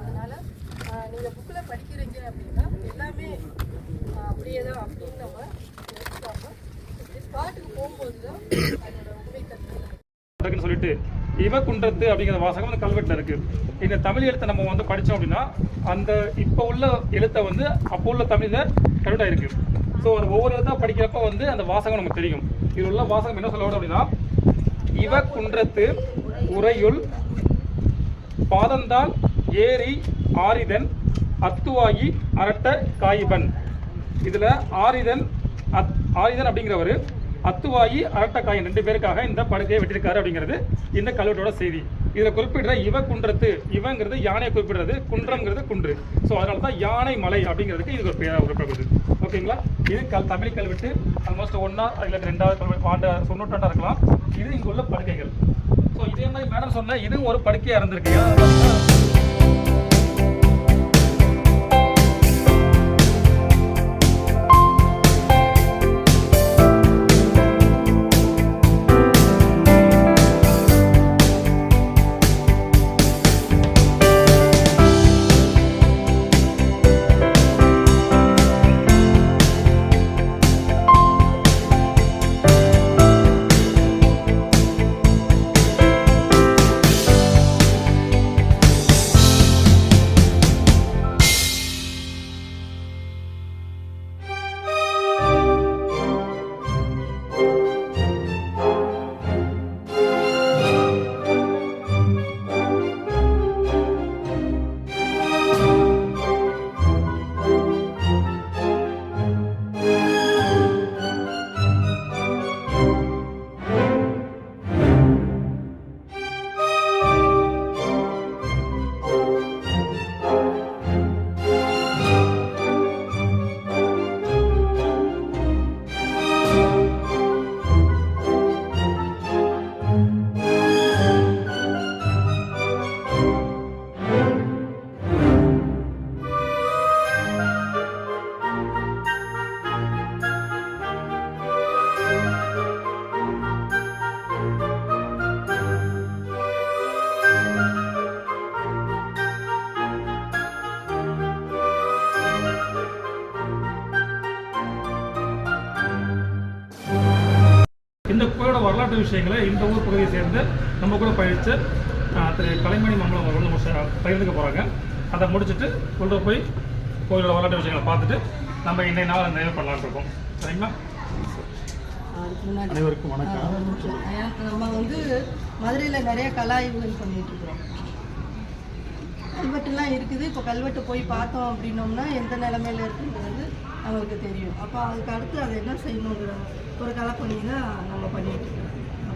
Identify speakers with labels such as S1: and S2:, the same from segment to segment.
S1: அதனால ஆஹ், நீங்க புக்ல படிக்கிறீங்க அப்படின்னா எல்லாமே அப்படியே தான் அப்படின்னு நம்ம எடுத்துக்காம ஸ்பாட்டுக்கு போகும்போது தான் அதோட உண்மைத்தன்மை
S2: சொல்லிட்டு இவ அப்படிங்கிற வாசகம் அந்த கல்வெட்டில் இருக்கு. இந்த தமிழ் எழுத்தை நம்ம வந்து படித்தோம் அப்படின்னா அந்த இப்போ உள்ள எழுத்தை வந்து அப்போ உள்ள தமிழில் கல்வெட்டாக இருக்கு. ஸோ அது ஒவ்வொரு எழுத்தா படிக்கிறப்ப வந்து அந்த வாசகம் நமக்கு தெரியும். இது உள்ள வாசகம் என்ன சொல்ல அப்படின்னா இவ குன்றத்து உரையுள் பாதந்தால் ஏரி ஆரிதன் அத்துவாயி அரட்ட காயிபன். இதில் ஆரிதன் அத் ஆரிதன் அப்படிங்கிறவர் அத்துவாயி அரட்டக்காயன் ரெண்டு பேருக்காக இந்த படுக்கையை வெட்டியிருக்காரு அப்படிங்கிறது இந்த கல்வெட்டோட செய்தி. இதில் குறிப்பிடுற இவ குன்றத்து இவங்கிறது யானையை குறிப்பிடுறது குன்றம்ங்கிறது குன்று. ஸோ அதனால தான் யானை மலை அப்படிங்கிறதுக்கு இது ஒரு பெயராக குறிப்பிடுது ஓகேங்களா? இது கல் தமிழ் கல்வெட்டு ஆல்மோஸ்ட் ஒன்றா இல்லை ரெண்டாவது கல்வெட்டு ஆண்டு தொண்ணூற்றாண்டாக இருக்கலாம். இது இங்கே உள்ள படுக்கைகள். ஸோ இதே மாதிரி மேடம் சொன்ன இதுவும் ஒரு படுக்கையாக இருந்திருக்கு. வரலாற்று விஷயங்களை இந்த ஊர் பகுதியை சேர்ந்து நம்ம கூட பயிற்ச திரு கலைமணி வந்து முடிச்ச- பகிர்ந்துக்க போகிறாங்க அதை முடிச்சுட்டு கொண்டு போய் கோயிலோட வரலாற்று விஷயங்களை பார்த்துட்டு நம்ம இன்னைய நாள் நிறைவு பண்ணலாம்னு இருக்கோம். சரிங்களா? அனைவருக்கும் வணக்கம்.
S1: நம்ம வந்து மதுரையில் நிறைய கலா ஆய்வுகள் பண்ணிட்டு இருக்கிறோம். கல்வெட்டுலாம் இருக்குது. இப்போ கல்வெட்டு போய் பார்த்தோம் அப்படின்னோம்னா எந்த நிலமையில இருக்குங்கிறது நம்மளுக்கு தெரியும். அப்போ அதுக்கு அடுத்து அதை என்ன செய்யணுங்கிற ஒரு கலப்பணி தான் நம்ம பண்ணிட்டு இருக்கோம்.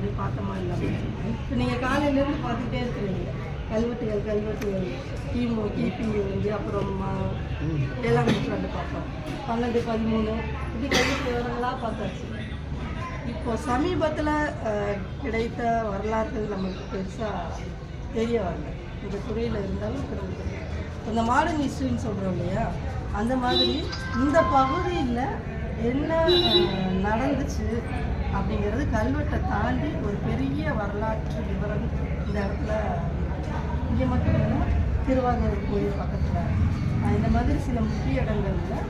S1: அப்படி பார்த்தோமா இல்லாமல் இப்போ நீங்கள் காலையிலேருந்து பார்த்துட்டே இருக்கிறீங்க. கல்வெட்டுகள் கல்வெட்டுகள் கிமு கிபி வந்து அப்புறம் ஏழாம் நூற்றாண்டு பார்த்தோம். பன்னெண்டு பதிமூணு இப்படி கல்வெட்டு விவரங்களாக பார்த்தாச்சு. இப்போ சமீபத்தில் கிடைத்த வரலாறுகள் நமக்கு பெருசாக தெரிய வரல. இந்த துறையில் இருந்தாலும் தெரிஞ்சு இந்த மாடர்ன் ஹிஸ்ட்ரின்னு சொல்கிறோம் இல்லையா? அந்த மாதிரி இந்த பகுதியில் என்ன நடந்துச்சு? அப்படிங்கிறது கல்வெட்டை தாண்டி ஒரு பெரிய வரலாற்று விவரம் இந்த இடத்துல இங்கே மட்டும் இல்லாமல் திருவாங்கூர் கோயில் பக்கத்தில். இந்த மாதிரி சில முக்கிய இடங்களில்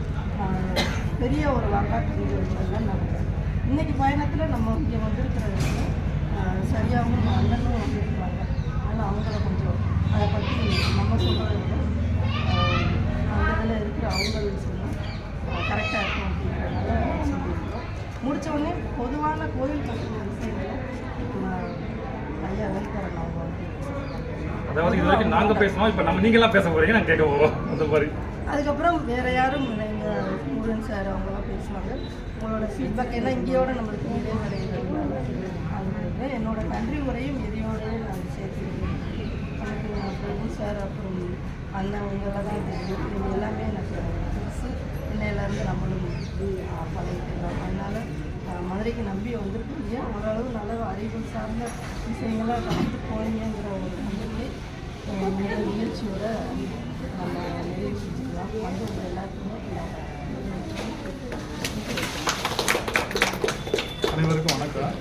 S1: பெரிய ஒரு வரலாற்று நிகழ்வுகள்லாம் நடக்குது. இன்றைக்கி பயணத்தில் நம்ம இங்கே வந்திருக்கிறவங்க சரியாகவும் அண்ணனும் வந்திருக்கிறாங்க. அதனால் அவங்கள கொஞ்சம் அதை பற்றி நம்ம சொல்கிறத விட அந்த இதில் இருக்கிற அவங்களுக்கு சொன்னால் கரெக்டாக இருக்கும். உடனே பொதுவான கோயில் பற்றின விஷயங்களை ஐயா அவங்க
S2: அதாவது இது வரைக்கும் நாங்கள் பேசணும் இப்போ நம்ம நீங்களாம் பேச போகிறீங்க நான் கேட்க போகிறோம் அந்த மாதிரி.
S1: அதுக்கப்புறம் வேற யாரும் எங்கள் முருகன் சார் அவங்களாம் பேசுவாங்க. உங்களோட ஃபீட்பேக் ஏன்னா இங்கேயோட நம்மளுக்கு இதே கிடைக்கிறதுனால அது என்னோட நன்றி உரையும் இதையோடய நான் சேர்த்துக்கிறேன். சார் அப்புறம் அண்ணா தான் இது எல்லாமே எனக்கு புதுசு இன்னையிலேருந்து நம்மளும் பழகிட்டுருக்கோம் அதனால் மதுரைக்கு நம்பி வந்திருக்கீங்க ஓரளவு நல்ல அறிவு சார்ந்த விஷயங்களாக கலந்து போனீங்கிற ஒரு நம்பிக்கை அஹ், இந்த நிகழ்ச்சியோட நம்ம நிறைவேற்றிக்கலாம். வந்தவங்க எல்லாருக்குமே
S3: அனைவருக்கும் வணக்கம்.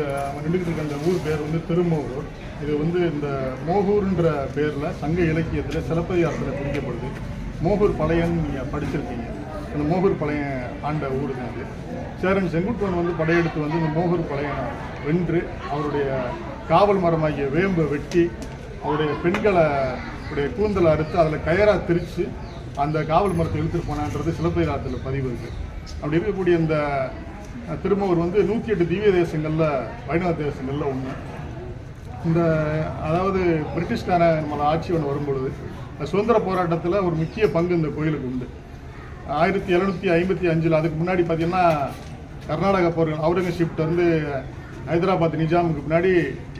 S3: இந்த நம்ம நின்றுக்கிட்டு இருக்க அந்த ஊர் பேர் வந்து திருமோகூர் இது வந்து இந்த மோகூர்ன்ற பேரில் சங்க இலக்கியத்தில் சிலப்பதிகாரத்தில் குறிக்கப்படுது மோகூர் பழையன்னு நீங்கள் படிச்சிருக்கீங்க. அந்த மோகூர் பழையன் ஆண்ட ஊர் தான் அது. சேரன் செங்குட்டுவன் வந்து படையெடுத்து வந்து இந்த மோகூர் பழையனை வென்று அவருடைய காவல் மரமாகிய வேம்பை வெட்டி அவருடைய பெண்களை உடைய கூந்தலை அறுத்து அதில் கயராக திரித்து அந்த காவல் மரத்தை இழுத்துட்டு போனான்றது சிலப்பதிகாரத்தில் பதிவு இருக்குது அப்படி இருக்கக்கூடிய இந்த திருமூர் வந்து நூற்றி எட்டு திவ்ய தேசங்களில் வைணவ தேசங்களில் ஒன்று இந்த அதாவது பிரிட்டிஷ்காரன் நம்மளை ஆட்சி ஒன்று வரும்பொழுது சுதந்திர போராட்டத்தில் ஒரு முக்கிய பங்கு இந்த கோயிலுக்கு உண்டு. ஆயிரத்தி எழுநூற்றி ஐம்பத்தி அஞ்சில் அதுக்கு முன்னாடி பார்த்தீங்கன்னா கர்நாடக போர்கள் அவுரங்கசீப்ட்ட வந்து ஹைதராபாத் நிஜாமுக்கு முன்னாடி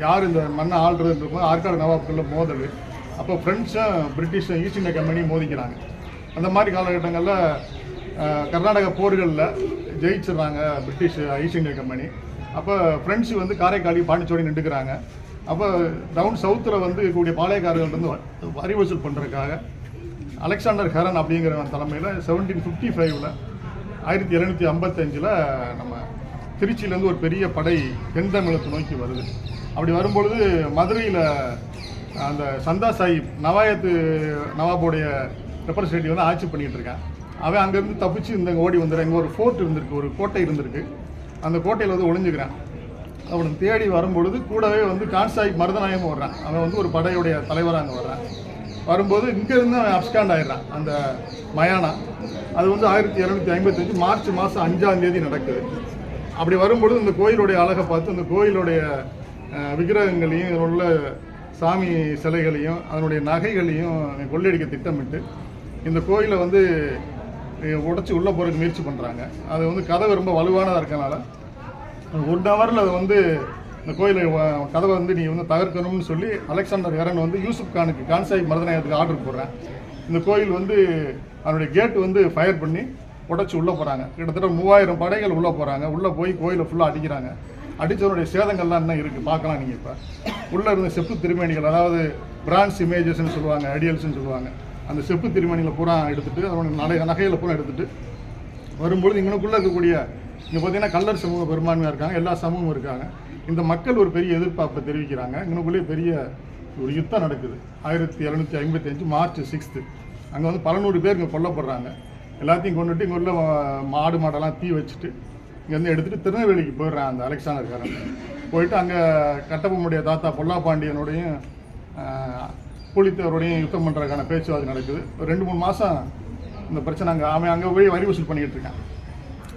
S3: யார் இந்த மண்ணை ஆள்றதுன்றது ஆற்காடு நவாப்களில் மோதல். அப்போ ஃப்ரெண்ட்ஸும் பிரிட்டிஷும் ஈஸ்ட் இந்தியா கம்பெனியும் மோதிக்கிறாங்க. அந்த மாதிரி காலகட்டங்களில் கர்நாடக போர்களில் ஜெயிச்சிடுறாங்க பிரிட்டிஷ் ஈஸ்ட் இந்தியா கம்பெனி அப்போ ஃப்ரெண்ட்ஸ் வந்து காரைக்காலி பாண்டிச்சோடி நின்றுக்கிறாங்க. அப்போ டவுன் சவுத்தில் வந்து கூடிய பாளையக்காரர்கள் வந்து வ- வரி வசூல் பண்ணுறதுக்காக அலெக்சாண்டர் ஹெரன் அப்படிங்கிற தலைமையில் செவன்டீன் ஃபிஃப்டி ஃபைவ்ல ஆயிரத்தி எழுநூற்றி ஐம்பத்தஞ்சில் நம்ம திருச்சியிலேருந்து ஒரு பெரிய படை தென் தமிழத்தை நோக்கி வருது. அப்படி வரும்பொழுது மதுரையில் அந்த சந்தா சாஹிப் நவாயத்து நவாபுடைய ரெப்ரசன்டேட்டிவ் வந்து ஆட்சி பண்ணிகிட்டு இருக்கேன். அவன் அங்கேருந்து தப்பிச்சு இந்த ஓடி வந்துடுறான் இங்கே ஒரு ஃபோர்ட் இருந்திருக்கு ஒரு கோட்டை இருந்திருக்கு. அந்த கோட்டையில் வந்து ஒளிஞ்சுக்கிறான். அவனை தேடி வரும்பொழுது கூடவே வந்து கான்சாஹிப் மருதநாயகம் வர்றான் அவன் வந்து ஒரு படையுடைய தலைவராக அங்கே வர்றான். வரும்போது இங்கேருந்து அவன் அப்ஸ்காண்ட் ஆயிடுறான் அந்த மயானா. அது வந்து ஆயிரத்தி இரநூத்தி ஐம்பத்தஞ்சு மார்ச் மாதம் அஞ்சாம் தேதி நடக்குது. அப்படி வரும்பொழுது இந்த கோயிலுடைய அழகை பார்த்து இந்த கோயிலுடைய விக்கிரகங்களையும் உள்ள சாமி சிலைகளையும் அதனுடைய நகைகளையும் கொள்ளையடிக்க திட்டமிட்டு இந்த கோயிலை வந்து உடச்சி உள்ளே போகிறதுக்கு முயற்சி பண்ணுறாங்க அது வந்து கதவு ரொம்ப வலுவானதாக இருக்கனால. ஒன் ஹவரில் அது வந்து இந்த கோயிலை கதவை வந்து நீ வந்து தகர்க்கணும்னு சொல்லி அலெக்சாண்டர் ஹெரன் வந்து யூசுப் கானுக்கு கான்சாஹிப் மருதநாயகத்துக்கு ஆர்டர் போடுறேன். இந்த கோயில் வந்து அதனுடைய கேட் வந்து ஃபயர் பண்ணி உடச்சி உள்ளே போகிறாங்க கிட்டத்தட்ட மூவாயிரம் படைகள் உள்ளே போகிறாங்க உள்ளே போய் கோயிலை ஃபுல்லாக அடிக்கிறாங்க. அடித்தவனுடைய சேதங்கள்லாம் இன்னும் இருக்குது பார்க்கலாம் நீங்கள் இப்போ. உள்ளே இருந்த செப்பு திருமேனிகள் அதாவது பிரான்ஸ் இமேஜஸ்ன்னு சொல்லுவாங்க ஐடியல்ஸ்னு சொல்லுவாங்க. அந்த செப்பு திருமணியில் பூரா எடுத்துகிட்டு அதோட நகை நகையில் பூரா எடுத்துகிட்டு வரும்பொழுது இங்கனுக்குள்ளே இருக்கக்கூடிய இங்கே பார்த்தீங்கன்னா கல்லர் சமூகம் பெரும்பான்மையாக இருக்காங்க எல்லா சமூகமும் இருக்காங்க. இந்த மக்கள் ஒரு பெரிய எதிர்பார்ப்பை தெரிவிக்கிறாங்க. இங்கனுக்குள்ளே பெரிய ஒரு யுத்தம் நடக்குது. ஆயிரத்தி இரநூத்தி ஐம்பத்தி அஞ்சு மார்ச் சிக்ஸ்த்து அங்கே வந்து பல நூறு பேர் இங்கே கொல்லப்படுறாங்க. எல்லாத்தையும் கொண்டுட்டு இங்கே உள்ள மாடு மாடெல்லாம் தீ வச்சுட்டு இங்கேருந்து எடுத்துகிட்டு திருநெல்வேலிக்கு போயிடுறேன் அந்த அலெக்சாண்டர் காரன். போயிட்டு அங்கே கட்டபொம்முடைய தாத்தா பொல்லாபாண்டியனுடையும் ஆஹ், யுத்தம் பண்ணுறதுக்கான பேச்சுவார்த்தை நடக்குது. ஒரு ரெண்டு மூணு மாதம் இந்த பிரச்சனை அங்கே அவன் அங்கே போய் வரி வசூல் பண்ணிக்கிட்டு இருக்கான்.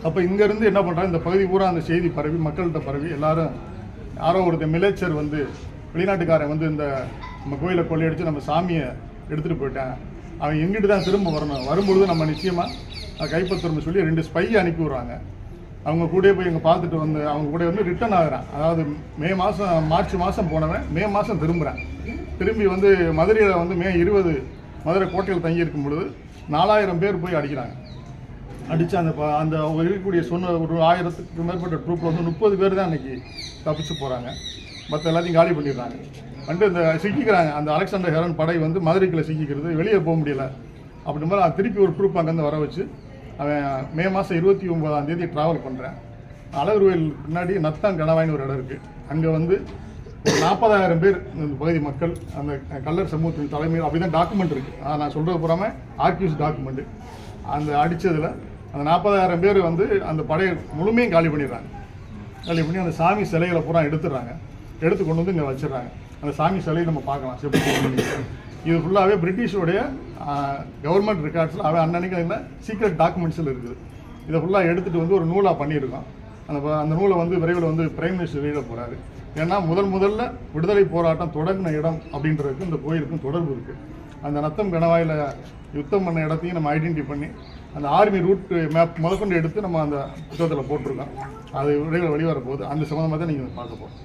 S3: அப்போ இங்கேருந்து என்ன பண்ணுறாங்க இந்த பகுதி பூரா அந்த செய்தி பரவி மக்கள்கிட்ட பரவி எல்லாரும் யாரோ ஒருத்தர் மிலேச்சர் வந்து வெளிநாட்டுக்காரன் வந்து இந்த நம்ம கோயிலை கொள்ளையடிச்சு நம்ம சாமியை எடுத்துகிட்டு போயிட்டேன். அவன் எங்கிட்டு தான் திரும்ப வரணும்? வரும்பொழுது நம்ம நிச்சயமாக கைப்பற்றணும்னு சொல்லி ரெண்டு ஸ்பை அனுப்பி விடுறாங்க. அவங்க கூட போய் இங்கே பார்த்துட்டு வந்து அவங்க கூட வந்து ரிட்டர்ன் ஆகிறான். அதாவது மே மாதம் மார்ச் மாதம் போனவன் மே மாதம் திரும்புகிறான் திரும்பி வந்து மதுரையில் வந்து மே இருபது மதுரை கோட்டையில் தங்கியிருக்கும் பொழுது நாலாயிரம் பேர் போய் அடிக்கிறாங்க. அடித்து அந்த ப- அந்த அவங்க இருக்கக்கூடிய சொன்ன ஒரு ஆயிரத்துக்கு மேற்பட்ட ட்ரூப்பில் வந்து முப்பது பேர் தான் அன்றைக்கி தப்பிச்சு போகிறாங்க மற்ற எல்லாத்தையும் காலி பண்ணிடுறாங்க. வந்து இந்த சிக்கிக்கிறாங்க. அந்த அலெக்சாண்டர் ஹெரன் படை வந்து மதுரைக்குள்ள சிக்கிக்கிறது. வெளியே போக முடியல. அப்படி மாதிரி அவன் திருப்பி ஒரு ட்ரூப் அங்கேருந்து வர வச்சு அவன் மே மாதம் இருபத்தி ஒன்பதாம் தேதி ட்ராவல் பண்ணுறேன் அழகுருவில் பின்னாடி நத்தம் கணவாயின்னு ஒரு இடம் இருக்குது அங்கே வந்து நாற்பதாயிரம் பேர் இந்த பகுதி மக்கள் அந்த கல்லர் சமூகத்தின் தலைமையில் அப்படி தான் டாக்குமெண்ட் இருக்குது அதை நான் சொல்கிறது பூராம ஆர்கியூஸ் டாக்குமெண்ட்டு அந்த அடித்ததில் அந்த நாற்பதாயிரம் பேர் வந்து அந்த படையை முழுமையும் காலி பண்ணிடுறாங்க. காலி பண்ணி அந்த சாமி சிலைகளை பூரா எடுத்துடுறாங்க. எடுத்து கொண்டு வந்து இங்கே வச்சிடுறாங்க. அந்த சாமி சிலையை நம்ம பார்க்கலாம். செப்பு இது ஃபுல்லாகவே பிரிட்டிஷோடைய கவர்மெண்ட் ரெக்கார்ட்ஸில் அவன் அன்னன்னைக்கு இல்லை சீக்ரெட் டாக்குமெண்ட்ஸில் இருக்குது. இதை ஃபுல்லாக எடுத்துகிட்டு வந்து ஒரு நூலாக பண்ணியிருக்கோம். அந்த ப- அந்த நூலை வந்து விரைவில் வந்து பிரைம் மினிஸ்டர் வெளியிட போகிறாரு ஏன்னா முதல் முதல்ல விடுதலை போராட்டம் தொடங்கின இடம் அப்படின்றதுக்கு இந்த கோயிலுக்கும் தொடர்பு இருக்குது அந்த நத்தம் கணவாயில் யுத்தம் பண்ண இடத்தையும் நம்ம ஐடென்டி பண்ணி அந்த ஆர்மி ரூட் மேப் முதற்கொண்டு எடுத்து நம்ம அந்த புத்தகத்தில் போட்டிருக்கோம். அது விரைவில் வெளிவர போகுது அந்த சம்மந்தமாக தான் நீங்கள் பார்க்க போகிறோம்